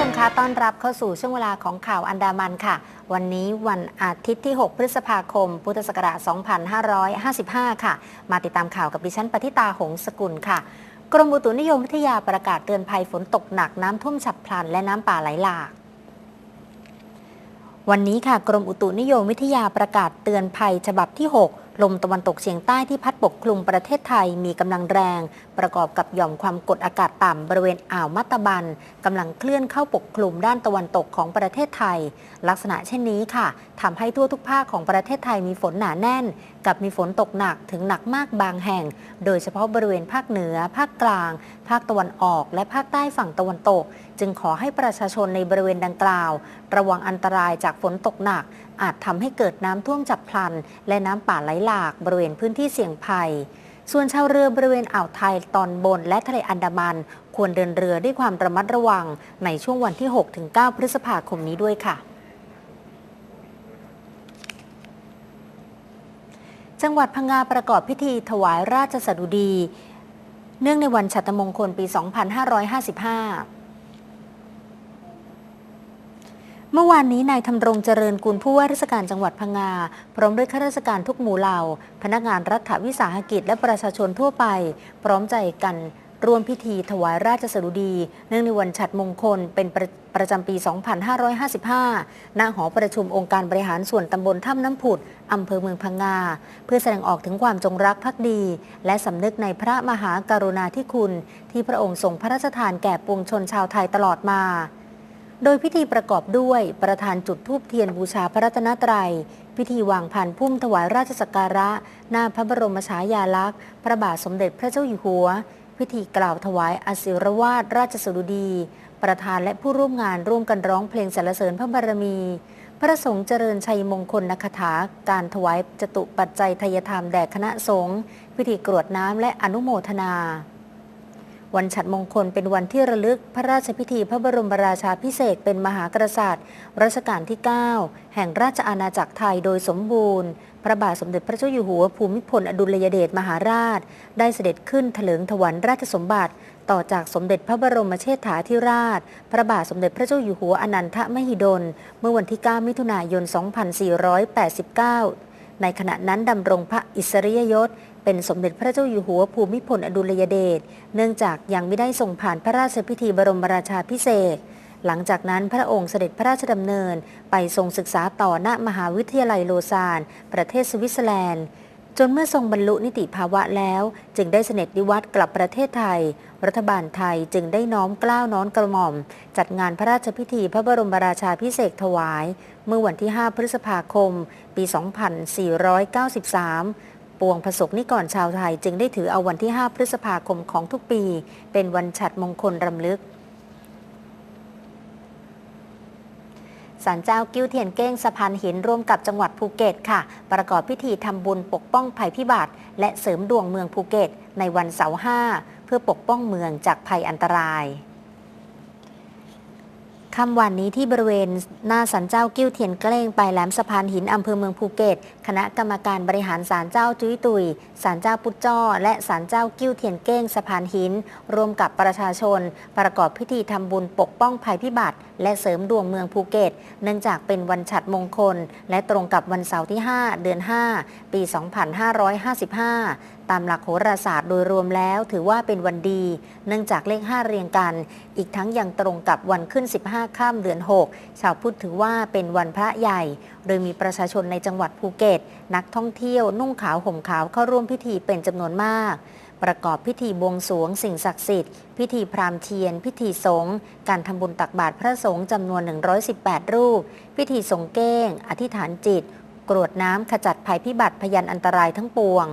วัสดีค่ะผู้ชมคะต้อนรับเข้าสู่ช่วงเวลาของข่าวอันดามันค่ะ วันนี้วันอาทิตย์ที่ 6 พฤษภาคม พุทธศักราช 2555 ค่ะ มาติดตามข่าวกับดิฉันปฏิตาหงสกุลค่ะ กรมอุตุนิยมวิทยาประกาศเตือนภัยฝนตกหนักน้ำท่วมฉับพลันและน้ำป่าไหลหลากวันนี้ค่ะ กรมอุตุนิยมวิทยาประกาศเตือนภัยฉบับที่ 6 ลมตะวันตกเฉียงใต้ที่พัดปกคลุมประเทศไทยมีกำลังแรง ประกอบกับหย่อมความกดอากาศต่ำบริเวณอ่าวมัตตบันกำลังเคลื่อนเข้าปกคลุมด้านตะวันตกของประเทศไทย ลักษณะเช่นนี้ค่ะทำให้ทั่วทุกภาคของประเทศไทยมีฝนหนาแน่น กับมีฝนตกหนักถึงหนักมากบางแห่ง โดยเฉพาะบริเวณภาคเหนือ ภาคกลาง ภาคตะวันออก และภาคใต้ฝั่งตะวันตก จึงขอให้ประชาชนในบริเวณดังกล่าว ระวังอันตรายจากฝนตกหนัก อาจทำให้เกิดน้ำท่วมฉับพลัน และน้ำป่าไหลหลากบริเวณพื้นที่เสี่ยงภัย ส่วนชาวเรือบริเวณอ่าวไทยตอนบนและทะเลอันดามัน ควรเดินเรือด้วยความระมัดระวังในช่วงวันที่ 6-9 พฤษภาคมนี้ด้วยค่ะจังหวัดพังงาประกอบพิธีถวายราชสดุดี เนื่องในวันฉัตรมงคลปี 2555 เมื่อวานนี้นายธำรงเจริญกุลผู้ว่าราชการจังหวัดพังงา พร้อมด้วยข้าราชการทุกหมู่เหล่า พนักงานรัฐวิสาหกิจและประชาชนทั่วไป พร้อมใจกันร่วมพิธีถวายราชสดุดี เนื่องในวันฉัตรมงคลเป็นประประจำปี 2555 ณ หอประชุมองค์การบริหารส่วนตำบลถ้ำน้ำผุด อำเภอเมืองพังงา เพื่อแสดงออกถึงความจงรักภักดี และสำนึกในพระมหากรุณาธิคุณ ที่พระองค์ทรงพระราชทานแก่ปวงชนชาวไทยตลอดมา โดยพิธีประกอบด้วยประธานจุดธูปเทียนบูชาพระรัตนตรัย พิธีวางผ่านพุ่มถวายราชสักการะ หน้าพระบรมฉายาลักษณ์พระบาทสมเด็จพระเจ้าอยู่หัว พิธีกล่าวถวายอศิรวาทราชสดุดี ประธานและผู้ร่วมงานร่วมกันร้องเพลงสรรเสริญพระบารมี พระสงฆ์เจริญชัยมงคลนคถา การถวายจตุปัจจัยทายธรรมแด่คณะสงฆ์พิธีกรวดน้ำและอนุโมทนา วันฉัตรมงคลเป็นวันที่ระลึกพระราชพิธีพระบรมราชาพิเศษเป็นมหากษัตริย์รัชกาลที่ 9 แห่งราชอาณาจักรไทยโดยสมบูรณ์ พระบาทสมเด็จพระเจ้าอยู่หัวภูมิพลอดุลยเดชมหาราช ได้เสด็จขึ้นถลิงถวันราชสมบัติ ต่อจากสมเด็จพระบรมเชษฐาธิราช พระบาทสมเด็จพระเจ้าอยู่หัวอนันทมหิดล เมื่อวันที่ 9 มิถุนายน 2489 ในขณะนั้นดำรงพระอิสริยยศ เป็นสมเด็จพระเจ้าอยู่หัวภูมิพลอดุลยเดช เนื่องจากยังไม่ได้ส่งผ่านพระราชพิธีบรมราชาพิเศษ หลังจากนั้นพระองค์เสด็จพระราชดำเนิน ไปทรงศึกษาต่อณมหาวิทยาลัยโลซาน ประเทศสวิตเซอร์แลนด์ จนเมื่อทรงบรรลุนิติภาวะแล้ว จึงได้เสด็จนิวัตกลับประเทศไทย รัฐบาลไทยจึงได้น้อมกล้าวน้อมกระหม่อม จัดงานพระราชพิธีพระบรมราชาพิเศษถวาย เมื่อวันที่ 5 พฤษภาคม ปี 2493 ปวงประสบนิกรชาวไทย จึงได้ถือเอาวันที่ 5 พฤษภาคมของทุกปี เป็นวันฉัตรมงคลรำลึกศาลเจ้ากิ้วเทียนเก้งสะพานหินร่วมกับจังหวัดภูเก็ตค่ะ ประกอบพิธีทำบุญปกป้องภัยพิบัติ และเสริมดวงเมืองภูเก็ต ในวันเสาร์ห้าเพื่อปกป้องเมืองจากภัยอันตรายค่ำวันนี้ที่บริเวณหน้าสันเจ้ากิ้วเทียนเกล้งปลายแหลมสะพานหินอำเภอเมืองภูเก็ต คณะกรรมการบริหารศาลเจ้าจุ้ยตุยศาลเจ้าปุจจ้อ และศาลเจ้ากิ้วเทียนเก้งสะพานหิน ร่วมกับประชาชน ประกอบพิธีทำบุญปกป้องภัยพิบัติ และเสริมดวงเมืองภูเก็ต เนื่องจากเป็นวันฉัตรมงคล และตรงกับวันเสาร์ที่ 5 เดือน 5 ปี 2555ตามหลักโหราศาสตร์โดยรวมแล้วถือว่าเป็นวันดี เนื่องจากเลข 5 เรียงกัน อีกทั้งยังตรงกับวันขึ้น 15 ข้ามเดือน 6 ชาวพุทธถือว่าเป็นวันพระใหญ่ โดยมีประชาชนในจังหวัดภูเก็ตนักท่องเที่ยวนุ่งขาวห่มขาวเข้าร่วมพิธีเป็นจำนวนมาก ประกอบพิธีบวงสรวงสิ่งศักดิ์สิทธิ์ พิธีพราหมณ์เทียน พิธีสงฆ์การทำบุญตักบาตรพระสงฆ์จำนวน 118 รูป พิธีสงเก้ง อธิษฐานจิต กรวดน้ำขจัดภัยพิบัติพยันอันตรายทั้งปวง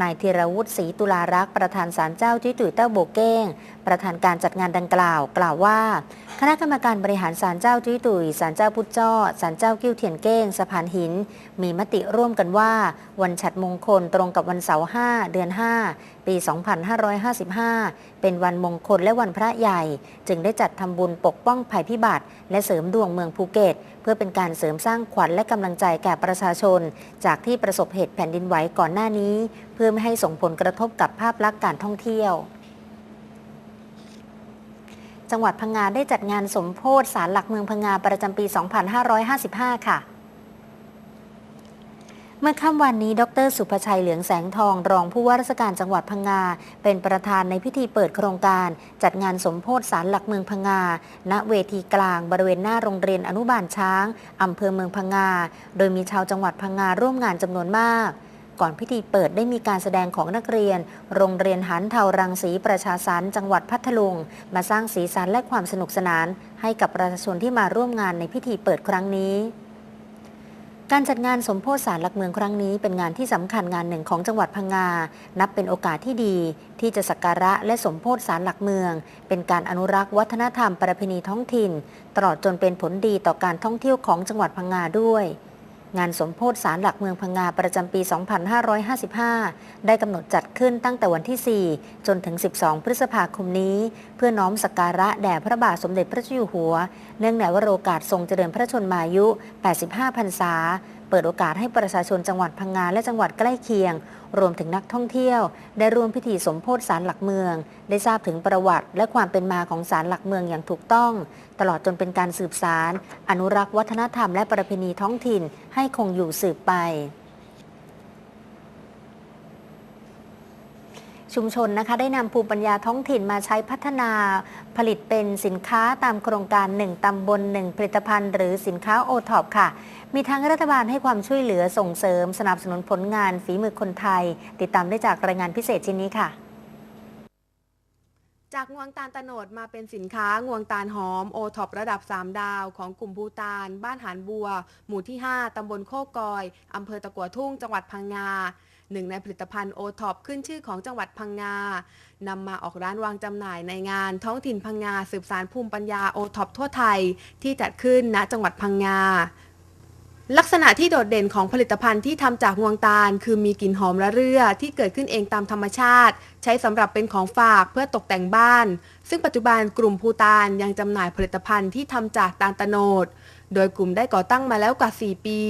นายธีรวุฒิศรีตุลารักษ์ประธานศาลเจ้าจุ้ยตุ๋ยเต้าโบเก้งประธานการจัดงานดังกล่าว กล่าวว่า คณะกรรมการบริหารศาลเจ้าจุ้ยตุยศาลเจ้าพุทธจ้อศาลเจ้ากิ้วเทียนเก้งสะพานหิน มีมติร่วมกันว่า วันฉัตรมงคลตรงกับวันเสาร์5เดือน 5 ปี 2555 เป็นวันมงคลและวันพระใหญ่ จึงได้จัดทำบุญปกป้องภัยพิบัติ และเสริมดวงเมืองภูเก็ต เพื่อเป็นการเสริมสร้างขวัญและกำลังใจแก่ประชาชน จากที่ประสบเหตุแผ่นดินไหวก่อนหน้านี้ เพื่อไม่ให้ส่งผลกระทบกับภาพลักษณ์การท่องเที่ยว จังหวัดพังงาได้จัดงานสมโพธิสารหลักเมืองพังงาประจำปี 2555 ค่ะเมื่อค่ำวันนี้ ดร สุภชัยเหลืองแสงทอง รองผู้ว่าราชการจังหวัดพังงา เป็นประธานในพิธีเปิดโครงการ จัดงานสมโพธิสารหลักเมืองพังงา ณ เวทีกลาง บริเวณหน้าโรงเรียนอนุบาลช้าง อำเภอเมืองพังงา โดยมีชาวจังหวัดพังงาร่วมงานจำนวนมาก ก่อนพิธีเปิดได้มีการแสดงของนักเรียน โรงเรียนหันเทารังสีประชาสรรจังหวัดพัทลุง มาสร้างสีสันและความสนุกสนาน ให้กับประชาชนที่มาร่วมงานในพิธีเปิดครั้งนี้การจัดงานสมโพธิสารหลักเมืองครั้งนี้เป็นงานที่สำคัญงานหนึ่งของจังหวัดพังงา นับเป็นโอกาสที่ดี ที่จะสักการะและสมโพธิสารหลักเมือง เป็นการอนุรักษ์วัฒนธรรมประเพณีท้องถิ่น ตลอดจนเป็นผลดีต่อการท่องเที่ยวของจังหวัดพังงาด้วย งานสมโพธิสารหลักเมืองพังงาประจำปี 2555 ได้กำหนดจัดขึ้นตั้งแต่วันที่ 4 จนถึง 12 พฤษภาคมนี้ เพื่อน้อมสักการะแด่พระบาทสมเด็จพระเจ้าอยู่หัว เนื่องในวโรกาสทรงเจริญพระชนมายุ 85 พรรษา เปิดโอกาสให้ประชาชนจังหวัดพังงาและจังหวัดใกล้เคียง รวมถึงนักท่องเที่ยว ได้ร่วมพิธีสมโพธิสารหลักเมือง ได้ทราบถึงประวัติ และความเป็นมาของสารหลักเมืองอย่างถูกต้อง ตลอดจนเป็นการสืบสาร อนุรักษ์วัฒนธรรมและประเพณีท้องถิ่นให้คงอยู่สืบไป ชุมชนนะคะได้นำภูมิปัญญาท้องถิ่นมาใช้พัฒนาผลิตเป็นสินค้าตามโครงการ 1 ตำบล 1 ผลิตภัณฑ์ หรือสินค้าโอท็อปค่ะ มีทั้งรัฐบาลให้ความช่วยเหลือส่งเสริม สนับสนุนผลงานฝีมือคนไทย ติดตามได้จากรายงานพิเศษชิ้นนี้ค่ะจากงวงตาลตะโนดมาเป็นสินค้างวงตาลหอมโอท็อประดับ 3 ดาวของกลุ่มภูตาลบ้านหานบัว หมู่ที่ 5 ตำบลโคกอย อำเภอตะกัวทุ่ง จังหวัดพังงา หนึ่งในผลิตภัณฑ์โอท็อปขึ้นชื่อของจังหวัดพังงานำมาออกร้านวางจำหน่ายในงานท้องถิ่นพังงาสืบสารภูมิปัญญาโอท็อปทั่วไทยที่จัดขึ้นณจังหวัดพังงาลักษณะที่โดดเด่นของผลิตภัณฑ์ที่ทำจากงวงตาล คือมีกลิ่นหอมระเรื่อที่เกิดขึ้นเองตามธรรมชาติ ใช้สำหรับเป็นของฝากเพื่อตกแต่งบ้าน ซึ่งปัจจุบันกลุ่มภูตาลยังจำหน่ายผลิตภัณฑ์ที่ทำจากตาลตะโนด โดยกลุ่มได้ก่อตั้งมาแล้วกว่า 4 ปี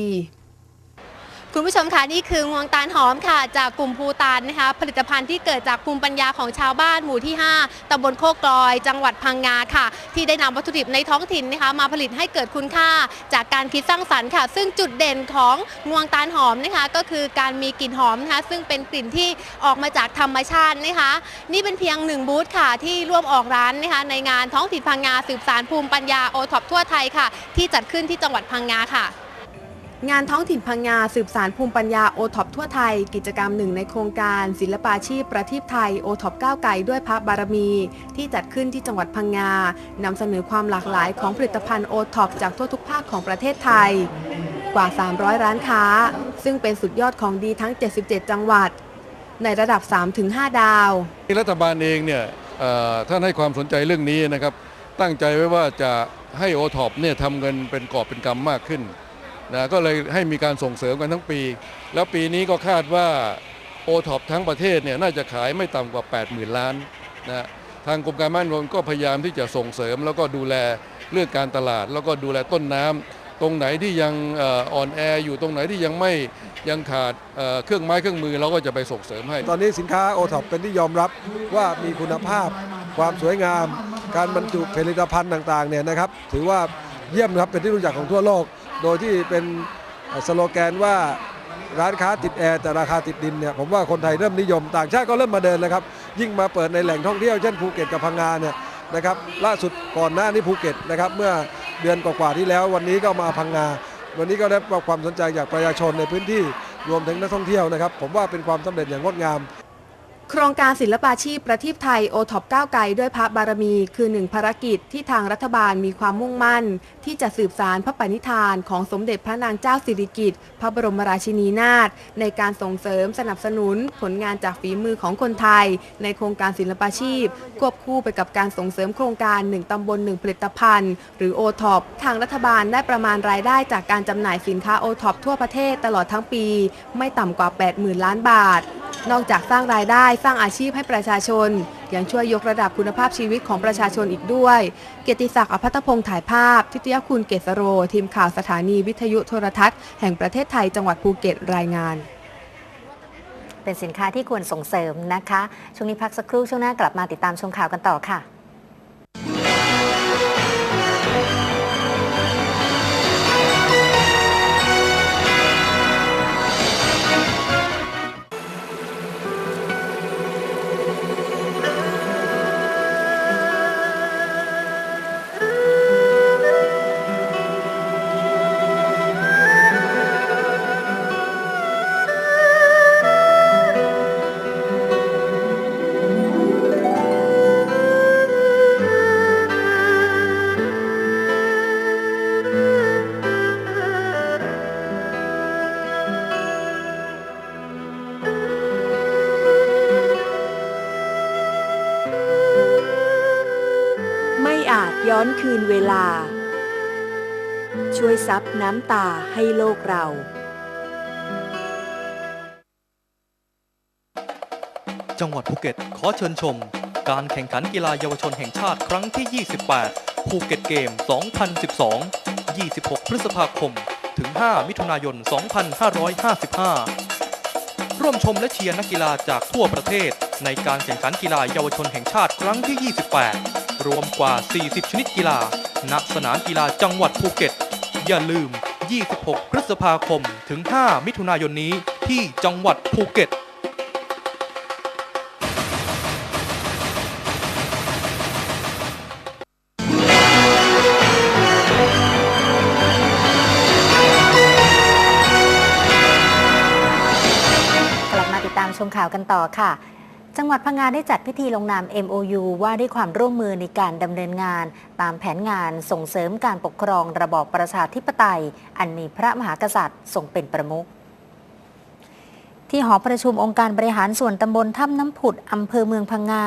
คุณผู้ชมคะนี่คืองวงตาลหอมค่ะ จากกลุ่มภูตาลนะคะ ผลิตภัณฑ์ที่เกิดจากภูมิปัญญาของชาวบ้านหมู่ที่ 5ตำบลโคกลอย จังหวัดพังงาค่ะ ที่ได้นำวัตถุดิบในท้องถิ่นนะคะ มาผลิตให้เกิดคุณค่า จากการคิดสร้างสรรค์ค่ะ ซึ่งจุดเด่นของงวงตาลหอมนะคะ ก็คือการมีกลิ่นหอมนะคะ ซึ่งเป็นกลิ่นที่ออกมาจากธรรมชาตินะคะ นี่เป็นเพียงหนึ่งบูธค่ะ ที่ร่วมออกร้านนะคะ ในงานท้องถิ่นพังงาสืบสารภูมิปัญญาโอท็อปทั่วไทยค่ะ ที่จัดขึ้นที่จังหวัดพังงาค่ะ งานท้องถิ่นพังงาสืบสารภูมิปัญญาโอท็อปทั่วไทย กิจกรรมหนึ่งในโครงการ ศิลปาชีพประทีปไทยโอท็อปก้าวไกลด้วยพระบารมี ที่จัดขึ้นที่จังหวัดพังงานำเสนอความหลากหลายของผลิตภัณฑ์โอท็อปจากทั่วทุกภาคของประเทศไทย กว่า 300 ร้านค้า ซึ่งเป็นสุดยอดของดีทั้ง 77 จังหวัด ในระดับ 3-5 ดาวรัฐบาลเองเนี่ยท่านให้ความสนใจเรื่องนี้นะครับตั้งใจไว้ว่าจะให้โอท็อปเนี่ยทำเงินเป็นกอบเป็นกำมากขึ้น นะก็เลยให้มีการส่งเสริมกันทั้งปี แล้วปีนี้ก็คาดว่าโอท็อปทั้งประเทศเนี่ยน่าจะขายไม่ต่ำกว่า 80,000 ล้านนะทางกรมการมั่นคงก็พยายามที่จะส่งเสริม แล้วก็ดูแลเรื่องการตลาด แล้วก็ดูแลต้นน้ำตรงไหนที่ยังอ่อนแออยู่ตรงไหนที่ยังไม่ยังขาดเเครื่องไม้เครื่องมือเราก็จะไปส่งเสริมให้ ตอนนี้สินค้าโอท็อปเป็นที่ยอมรับว่ามีคุณภาพ ความสวยงาม การบรรจุผลิตภัณฑ์ต่างๆเนี่ยนะครับ ถือว่าเยี่ยมครับเป็นที่รู้จักของทั่วโลก โดยที่เป็นสโลแกนว่าร้านค้าติดแอร์แต่ราคาติดดินเนี่ยผมว่าคนไทยเริ่มนิยม ต่างชาติก็เริ่มมาเดินแล้วครับ ยิ่งมาเปิดในแหล่งท่องเที่ยวเช่นภูเก็ตกับพังงาเนี่ยนะครับล่าสุดก่อนหน้านี้ภูเก็ตนะครับเมื่อเดือนกว่าๆที่แล้ว วันนี้ก็มาพังงา วันนี้ก็ได้รับความสนใจจากประชาชนในพื้นที่รวมถึงนักท่องเที่ยวนะครับ ผมว่าเป็นความสำเร็จอย่างงดงาม ครงการศิลปาชีพประทีปไทยโอท็อปก้าวไกลด้วยพระบารมี คือหนึ่งภารกิจที่ทางรัฐบาลมีความมุ่งมั่น ที่จะสืบสารพระปณิธานของสมเด็จพระนางเจ้าสิริกิติ์พระบรมราชินีนาถในการส่งเสริมสนับสนุนผลงานจากฝีมือของคนไทย ในโครงการศิลปาชีพ ควบคู่ไปกับการส่งเสริมโครงการ 1 ตำบล 1 ผลิตภัณฑ์ หรือโอท็อปทางรัฐบาลได้ประมาณรายได้จากการจำหน่ายสินค้าโอท็อปทั่วประเทศตลอดทั้งปี ไม่ต่ำกว่า 80,000 ล้านบาท นอกจากสร้างรายได้สร้างอาชีพให้ประชาชน ยังช่วยยกระดับคุณภาพชีวิตของประชาชนอีกด้วย เกียรติศักดิ์อภัตพงศ์ถ่ายภาพ ทิตยคุณเกษโร ทีมข่าวสถานีวิทยุโทรทัศน์แห่งประเทศไทยจังหวัดภูเก็ตรายงานเป็นสินค้าที่ควรส่งเสริมนะคะ ช่วงนี้พักสักครู่ช่วงหน้ากลับมาติดตามชมข่าวกันต่อค่ะ ช่วยซับน้ำตาให้โลกเรา จังหวัดภูเก็ตขอเชิญชม การแข่งขันกีฬาเยาวชนแห่งชาติครั้งที่ 28 ภูเก็ตเกม 2012 26 พฤษภาคม ถึง 5 มิถุนายน 2555 ร่วมชมและเชียร์นักกีฬาจากทั่วประเทศ ในการแข่งขันกีฬาเยาวชนแห่งชาติครั้งที่ 28 รวมกว่า 40 ชนิดกีฬาณสนามกีฬาจังหวัดภูเก็ต อย่าลืม 26 พฤษภาคมถึง 5 มิถุนายนนี้ที่จังหวัดภูเก็ตกลับมาติดตามชมข่าวกันต่อค่ะ จังหวัดพังงาได้จัดพิธีลงนาม MOU ว่าด้วยความร่วมมือในการดำเนินงาน ตามแผนงานส่งเสริมการปกครองระบอบประชาธิปไตย อันมีพระมหากษัตริย์ทรงเป็นประมุข ที่หอประชุมองค์การบริหารส่วนตำบลถ้ำน้ำผุดอำเภอเมืองพังงา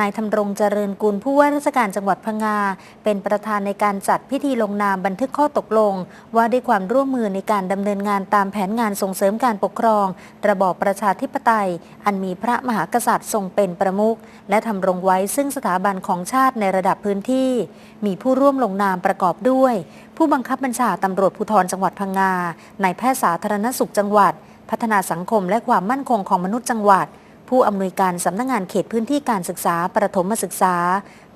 นายธำรงเจริญกุลผู้ว่าราชการจังหวัดพังงา เป็นประธานในการจัดพิธีลงนามบันทึกข้อตกลง ว่าด้วยความร่วมมือในการดำเนินงานตามแผนงานส่งเสริมการปกครอง ระบอบประชาธิปไตย อันมีพระมหากษัตริย์ทรงเป็นประมุขและทำรงไว้ซึ่งสถาบันของชาติในระดับพื้นที่ มีผู้ร่วมลงนามประกอบด้วย ผู้บังคับบัญชาตำรวจภูธรจังหวัดพังงานายแพทย์สาธารณสุขจังหวัด พัฒนาสังคมและความมั่นคงของมนุษย์จังหวัด ผู้อำนวยการสำนักงานเขตพื้นที่การศึกษาประถมศึกษา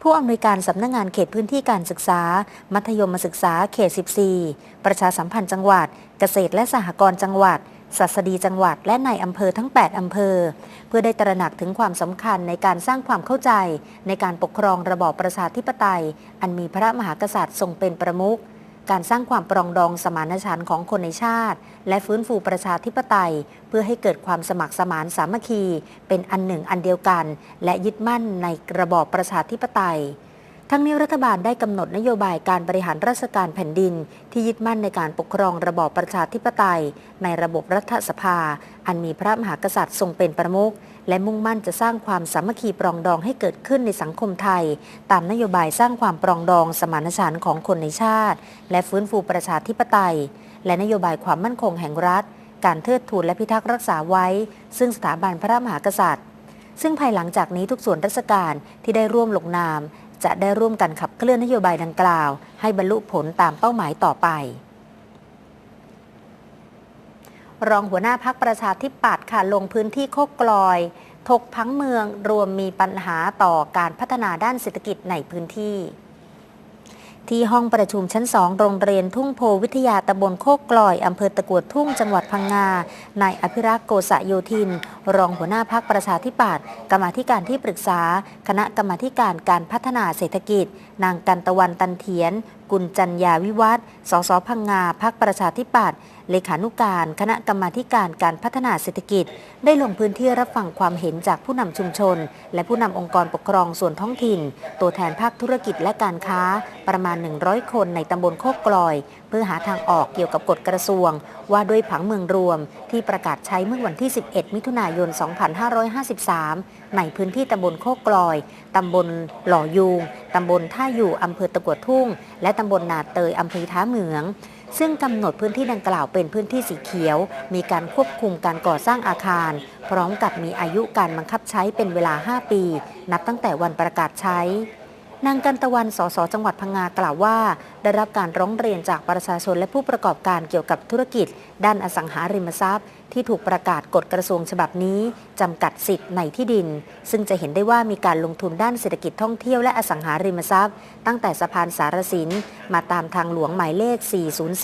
ผู้อำนวยการสำนักงานเขตพื้นที่การศึกษา มัธยมศึกษาเขต 14 ประชาสัมพันธ์จังหวัด เกษตรและสหกรณ์จังหวัดศัสดีจังหวัดและในอำเภอทั้ง 8 อำเภอ เพื่อได้ตระหนักถึงความสำคัญในการสร้างความเข้าใจ ในการปกครองระบอบประชาธิปไตย อันมีพระมหากษัตริย์ทรงเป็นประมุข การสร้างความปรองดองสมานฉันท์ของคนในชาติ และฟื้นฟูประชาธิปไตย เพื่อให้เกิดความสมัครสมานสามัคคี เป็นอันหนึ่งอันเดียวกัน และยึดมั่นในระบอบประชาธิปไตย ทั้งนี้รัฐบาลได้กำหนดนโยบายการบริหารราชการแผ่นดิน ที่ยึดมั่นในการปกครองระบอบประชาธิปไตย ในระบบรัฐสภา อันมีพระมหากษัตริย์ทรงเป็นประมุขและมุ่งมั่นจะสร้างความสามัคคีปรองดองให้เกิดขึ้นในสังคมไทย ตามนโยบายสร้างความปรองดองสมานฉันท์ของคนในชาติ และฟื้นฟูประชาธิปไตย และนโยบายความมั่นคงแห่งรัฐ การเทิดทูนและพิทักษ์รักษาไว้ ซึ่งสถาบันพระมหากษัตริย์ซึ่งภายหลังจากนี้ทุกส่วนราชการที่ได้ร่วมลงนาม จะได้ร่วมกันขับเคลื่อนนโยบายดังกล่าว ให้บรรลุผลตามเป้าหมายต่อไป รองหัวหน้าพักประชาธิปัตย์ค่ะลงพื้นที่โคกกลอย ถกพังเมืองรวมมีปัญหาต่อการพัฒนาด้านเศรษฐกิจในพื้นที่ ที่ห้องประชุมชั้นสองโรงเรียนทุ่งโพวิทยาตำบลโคกกลอยอำเภอตะกวดทุ่งจังหวัดพังงา นายอภิรักษ์โกษะโยธิน รองหัวหน้าพักประชาธิปัตย์กรรมาธิการที่ปรึกษา คณะกรรมาธิการการพัฒนาเศรษฐกิจ นางกันตะวันตันเทียน กุลจัญญาวิวัฒน์สสพังงาพักประชาธิปัตย์ เลขานุการคณะกรรมาการการพัฒนาเศรษฐกิจ ได้ลงพื้นที่รับฟังความเห็นจากผู้นำชุมชน และผู้นำองค์กรปกครองส่วนท้องถิ่น ตัวแทนภาคธุรกิจและการค้าประมาณ 100 คนในตำบลโคกกลอย เพื่อหาทางออกเกี่ยวกับกฎกระทรวง ว่าด้วยผังเมืองรวม ที่ประกาศใช้เมื่อวันที่ 11 มิถุนายน 2553 ในพื้นที่ตำบลโคกกลอย ตำบลหล่อยูงตำบลท่าอยู่อำเภอตะกวดทุ่ง และตำบลนาเตยอำเภอท้าเหมือง ซึ่งกำหนดพื้นที่ดังกล่าวเป็นพื้นที่สีเขียว มีการควบคุมการก่อสร้างอาคาร พร้อมกับมีอายุการบังคับใช้เป็นเวลา 5 ปี นับตั้งแต่วันประกาศใช้ นางกันตะวัน สส จังหวัดพังงากล่าวว่า ได้รับการร้องเรียนจากประชาชนและผู้ประกอบการเกี่ยวกับธุรกิจ ด้านอสังหาริมทรัพย์ ที่ถูกประกาศกฎกระทรวงฉบับนี้ จำกัดสิทธิ์ในที่ดิน ซึ่งจะเห็นได้ว่ามีการลงทุนด้านเศรษฐกิจท่องเที่ยวและอสังหาริมทรัพย์ ตั้งแต่สะพานสารสิน มาตามทางหลวงหมายเลข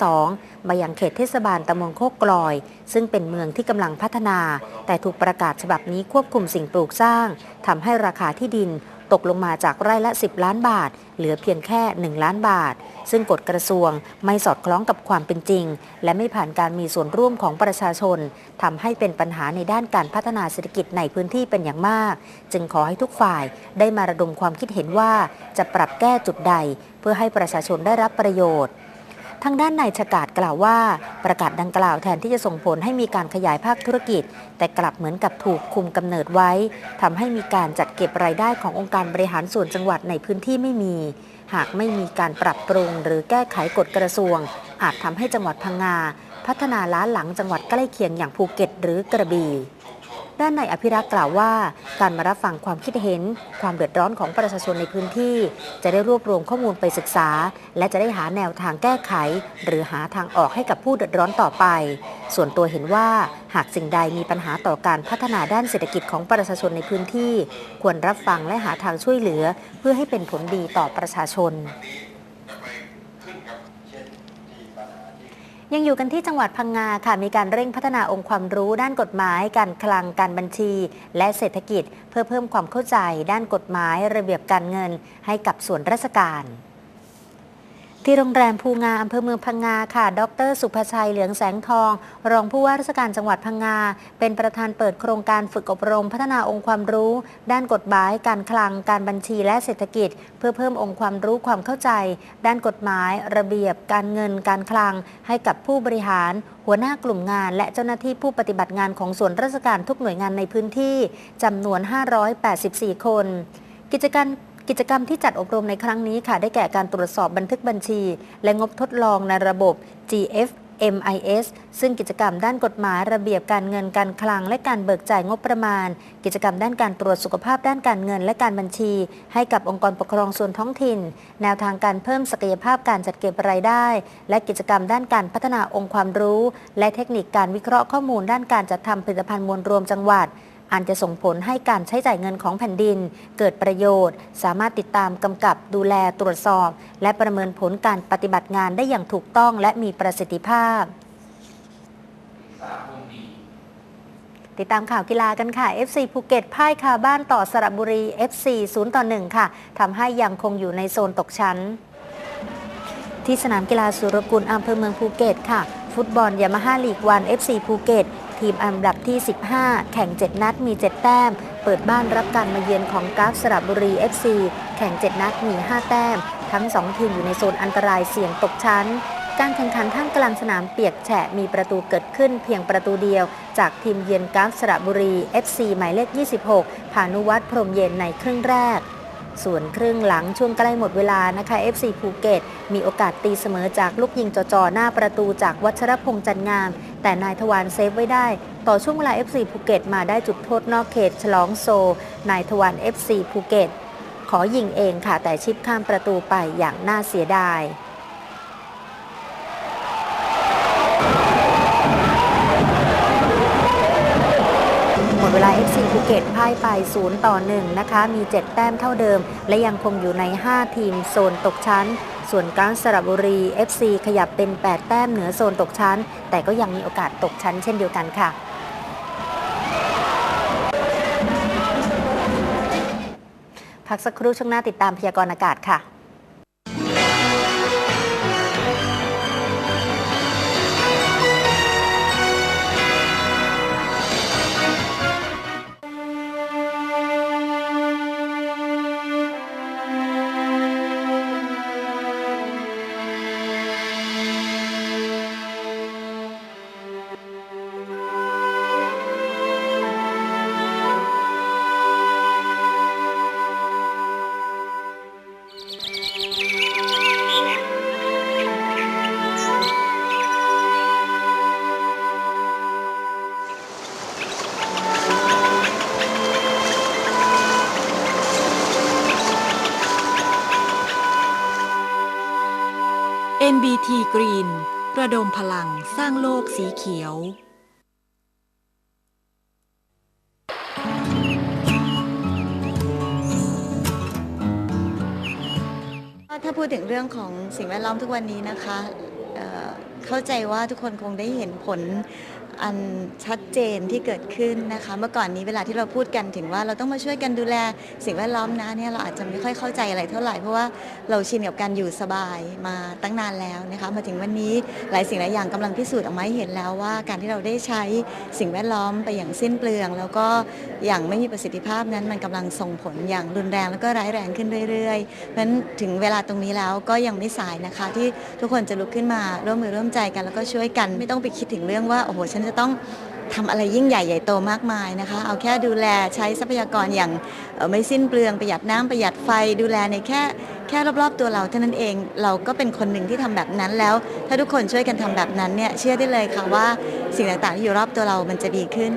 402 มายังเขตเทศบาลตำบลโคกกลอย ซึ่งเป็นเมืองที่กำลังพัฒนา แต่ถูกประกาศฉบับนี้ควบคุมสิ่งปลูกสร้างทำให้ราคาที่ดิน ตกลงมาจากไร่ละ 10 ล้านบาท เหลือเพียงแค่ 1 ล้านบาท ซึ่งกฎกระทรวงไม่สอดคล้องกับความเป็นจริง และไม่ผ่านการมีส่วนร่วมของประชาชนทำให้เป็นปัญหาในด้านการพัฒนาเศรษฐกิจในพื้นที่เป็นอย่างมาก จึงขอให้ทุกฝ่ายได้มาระดมความคิดเห็นว่าจะปรับแก้จุดใด เพื่อให้ประชาชนได้รับประโยชน์ ทางด้านนายชกาดกล่าวว่า ประกาศดังกล่าวแทนที่จะส่งผลให้มีการขยายภาคธุรกิจ แต่กลับเหมือนกับถูกคุมกำเนิดไว้ทำให้มีการจัดเก็บรายได้ขององค์การบริหารส่วนจังหวัดในพื้นที่ไม่มี หากไม่มีการปรับปรุงหรือแก้ไขกฎกระทรวง อาจทำให้จังหวัดพังงา พัฒนาล้าหลังจังหวัดใกล้เคียงอย่างภูเก็ตหรือกระบี่ ด้านนายอภิรักษ์กล่าวว่า การมารับฟังความคิดเห็น ความเดือดร้อนของประชาชนในพื้นที่ จะได้รวบรวมข้อมูลไปศึกษา และจะได้หาแนวทางแก้ไข หรือหาทางออกให้กับผู้เดือดร้อนต่อไป ส่วนตัวเห็นว่าหากสิ่งใดมีปัญหาต่อการพัฒนาด้านเศรษฐกิจของประชาชนในพื้นที่ ควรรับฟังและหาทางช่วยเหลือ เพื่อให้เป็นผลดีต่อประชาชน ยังอยู่กันที่จังหวัดพังงาค่ะ มีการเร่งพัฒนาองค์ความรู้ด้านกฎหมาย การคลังการบัญชี และเศรษฐกิจ เพื่อเพิ่มความเข้าใจด้านกฎหมายระเบียบการเงิน ให้กับส่วนราชการ ที่โรงแรมภูงาอำเภอเมืองพังงาค่ะ ดร สุภชัยเหลืองแสงทอง รองผู้ว่าราชการจังหวัดพังงา เป็นประธานเปิดโครงการฝึกอบรม พัฒนาองค์ความรู้ ด้านกฎหมาย การคลัง การบัญชีและเศรษฐกิจ เพื่อเพิ่มองค์ความรู้ความเข้าใจ ด้านกฎหมาย ระเบียบ การเงิน การคลัง ให้กับผู้บริหาร หัวหน้ากลุ่มงาน และเจ้าหน้าที่ผู้ปฏิบัติงานของส่วนราชการทุกหน่วยงานในพื้นที่จำนวน 584 คนกิจการ กิจกรรมที่จัดอบรมในครั้งนี้ค่ะ ได้แก่การตรวจสอบบันทึกบัญชี และงบทดลองในระบบ GF MIS ซึ่งกิจกรรมด้านกฎหมายระเบียบการเงินการคลัง และการเบิกจ่ายงบประมาณ กิจกรรมด้านการตรวจสุขภาพด้านการเงินและการบัญชี ให้กับองค์กรปกครองส่วนท้องถิ่น แนวทางการเพิ่มศักยภาพการจัดเก็บรายได้ และกิจกรรมด้านการพัฒนาองค์ความรู้ และเทคนิคการวิเคราะห์ข้อมูลด้านการจัดทำผลิตภัณฑ์มวลรวมจังหวัด อันจะส่งผลให้การใช้จ่ายเงินของแผ่นดิน เกิดประโยชน์ สามารถติดตามกำกับดูแลตรวจสอบ และประเมินผลการปฏิบัติงานได้อย่างถูกต้องและมีประสิทธิภาพ ติดตามข่าวกีฬากันค่ะ FC ภูเก็ตพ่ายคาบ้านต่อสระบุรี FC 0ต่อ1ค่ะทำให้ยังคงอยู่ในโซนตกชั้น ที่สนามกีฬาสุรกุลอำเภอเมืองภูเก็ตค่ะ ฟุตบอลยามาฮ่าลีกวัน FC ภูเก็ต ทีมอันดับที่ 15 แข่ง 7 นัดมี 7 แต้ม เปิดบ้านรับการมาเยือนของกราฟสระบุรี FC แข่ง 7 นัดมี 5 แต้ม ทั้ง 2 ทีมอยู่ในโซนอันตรายเสี่ยงตกชั้น การแข่งขันท่ามกลางสนามเปียกแฉะมีประตูเกิดขึ้นเพียงประตูเดียว จากทีมเยือนกราฟสระบุรี FC หมายเลข 26 พานุวัฒน์พรมเย็นในครึ่งแรก ส่วนครึ่งหลังช่วงใกล้หมดเวลานะคะ FC ภูเก็ตมีโอกาสตีเสมอจากลูกยิงจอๆหน้าประตูจากวัชรพงษ์จันงาม แต่นายทวารเซฟไว้ได้ ต่อช่วงเวลา FC ภูเก็ตมาได้จุดโทษนอกเขต ฉลองโซ นายทวาร FC ภูเก็ตขอยิงเองค่ะแต่ชิปข้ามประตูไปอย่างน่าเสียดาย ดเวลา FC ภูเก็ตพ่ายไป 0 ต่อ 1 นะคะ มี 7 แต้มเท่าเดิม และยังคงอยู่ใน 5 ทีมโซนตกชั้น ส่วนการสระบุรี FC ขยับเป็น 8 แต้มเหนือโซนตกชั้น แต่ก็ยังมีโอกาสตกชั้นเช่นเดียวกันค่ะพักสักครู่ช่วงหน้าติดตามพยากรณ์อากาศค่ะ ทีกรีน ระดมพลังสร้างโลกสีเขียว ถ้าพูดถึงเรื่องของสิ่งแวดล้อมทุกวันนี้นะคะเอ่อเข้าใจว่าทุกคนคงได้เห็นผล อันชัดเจนที่เกิดขึ้นนะคะ เมื่อก่อนนี้เวลาที่เราพูดกันถึงว่าเราต้องมาช่วยกันดูแลสิ่งแวดล้อมนะเนี่ยเราอาจจะไม่ค่อยเข้าใจอะไรเท่าไหร่เพราะว่าเราชินกับการอยู่สบายมาตั้งนานแล้วนะคะมาถึงวันนี้หลายสิ่งหลายอย่างกำลังพิสูจน์ออกมาให้เห็นแล้วว่า การที่เราได้ใช้สิ่งแวดล้อมไปอย่างสิ้นเปลือง แล้วก็อย่างไม่มีประสิทธิภาพนั้นมันกำลังส่งผลอย่างรุนแรงแล้วก็ร้ายแรงขึ้นเรื่อยๆเพราะฉะนั้นถึงเวลาตรงนี้แล้วก็ยังไม่สายนะคะ ที่ทุกคนจะลุกขึ้นมาร่วมมือร่วมใจกันแล้วก็ช่วยกันไม่ต้องไปคิดถึงเรื่องว่าโอ้โหฉันจะต้องทำอะไรยิ่งใหญ่ใหญ่โตมากมายนะคะ เอาแค่ดูแลใช้ทรัพยากรอย่างไม่สิ้นเปลืองประหยัดน้ำประหยัดไฟ ดูแลในแค่แค่รอบๆตัวเราเท่านั้นเองเราก็เป็นคนหนึ่งที่ทำแบบนั้นแล้ว ถ้าทุกคนช่วยกันทำแบบนั้นเนี่ยเชื่อได้เลยค่ะว่าสิ่งต่างๆที่อยู่รอบตัวเรามันจะดีขึ้น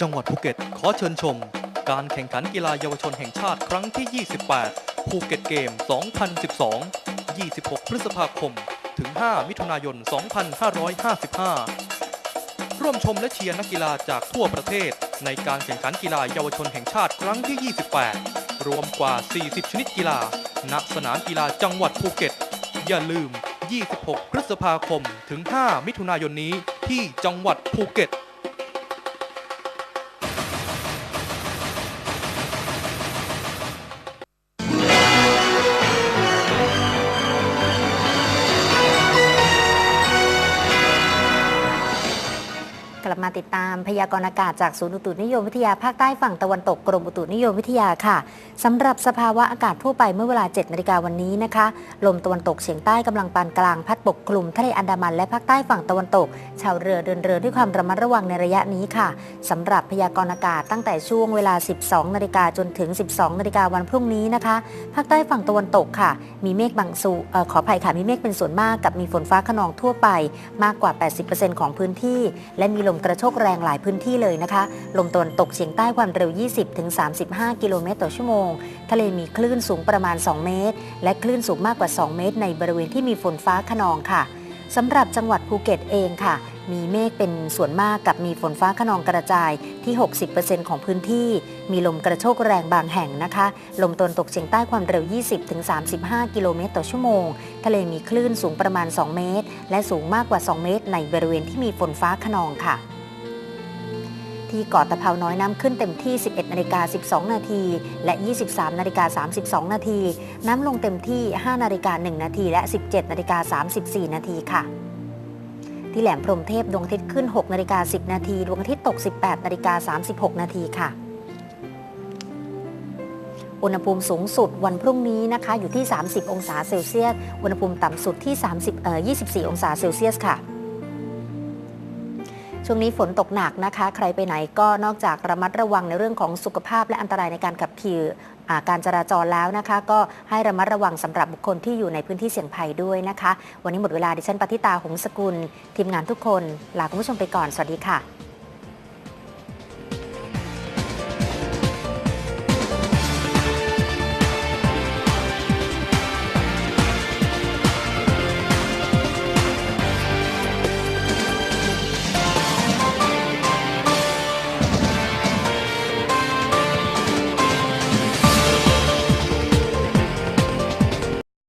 จังหวัดภูเก็ตขอเชิญชม การแข่งขันกีฬาเยาวชนแห่งชาติครั้งที่ 28 ภูเก็ตเกม 2012 26 พฤษภาคม ถึง 5 มิถุนายน 2555 ร่วมชมและเชียร์นักกีฬาจากทั่วประเทศ ในการแข่งขันกีฬาเยาวชนแห่งชาติครั้งที่ 28 รวมกว่า 40 ชนิดกีฬา ณ สนามกีฬาจังหวัดภูเก็ต อย่าลืม 26 พฤษภาคม ถึง 5 มิถุนายนนี้ที่จังหวัดภูเก็ต ติดตามพยากรณ์อากาศจากศูนย์อุตุนิยมวิทยาภาคใต้ฝั่งตะวันตกกรมอุตุนิยมวิทยาค่ะสำหรับสภาวะอากาศทั่วไปเมื่อเวลา 7นาฬิกาวันนี้นะคะ ลมตะวันตกเฉียงใต้กำลังปานกลางพัดปกคลุมทะเลอันดามันและภาคใต้ฝั่งตะวันตก ชาวเรือเดินเรือด้วยความระมัดระวังในระยะนี้ค่ะสำหรับพยากรณ์อากาศตั้งแต่ช่วงเวลา 12นาฬิกาจนถึง 12นาฬิกาวันพรุ่งนี้นะคะ ภาคใต้ฝั่งตะวันตกค่ะ มีเมฆบางส่วนเออขออภัยค่ะมีเมฆเป็นส่วนมากกับมีฝนฟ้าขนองทั่วไป มากกว่า 80%ของพื้นที่ และมีลมกระโชชกแรงหลายพื้นที่เลยนะคะ ลมตะวันตกเฉียงใต้ความเร็ว 20-35 กิโลเมตรต่อชั่วโมง ทะเลมีคลื่นสูงประมาณ 2 เมตร และคลื่นสูงมากกว่า 2 เมตร ในบริเวณที่มีฝนฟ้าขนองค่ะสำหรับจังหวัดภูเก็ตเองค่ะ มีเมฆเป็นส่วนมากกับมีฝนฟ้าขนองกระจายที่ 60%ของพื้นที่ มีลมกระโชกแรงบางแห่งนะคะ ลมตวนตกเฉียงใต้ความเร็ว 20-35 กิโลเมตรต่อชั่วโมง ทะเลมีคลื่นสูงประมาณ 2 เมตร และสูงมากกว่า 2 เมตร ในบริเวณที่มีฝนฟ้าขนองค่ะ ที่เกาะตะเภาน้อยน้ำขึ้นเต็มที่ 11นาฬิกา12 นาที และ 23นาฬิกา32 นาที น้ำลงเต็มที่ 5นาฬิกา1นาที และ 17นาฬิกา34 นาทีค่ะที่แหลมพรหมเทพดวงอาทิตย์ขึ้น 6 นาฬิกา 10 นาที ดวงอาทิตย์ตก 18 นาฬิกา 36 นาทีค่ะ อุณหภูมิสูงสุดวันพรุ่งนี้นะคะ อยู่ที่ 30 องศาเซลเซียส อุณหภูมิต่ำสุดที่ 30 เอ่อ 24 องศาเซลเซียสค่ะ ช่วงนี้ฝนตกหนักนะคะ ใครไปไหนก็นอกจากระมัดระวังในเรื่องของสุขภาพและอันตรายในการขับขี่การจราจรแล้วนะคะ ก็ให้ระมัดระวังสำหรับบุคคลที่อยู่ในพื้นที่เสี่ยงภัยด้วยนะคะ วันนี้หมดเวลาดิฉันปฏิตาหงสกุล ทีมงานทุกคนลาคุณผู้ชมไปก่อนสวัสดีค่ะ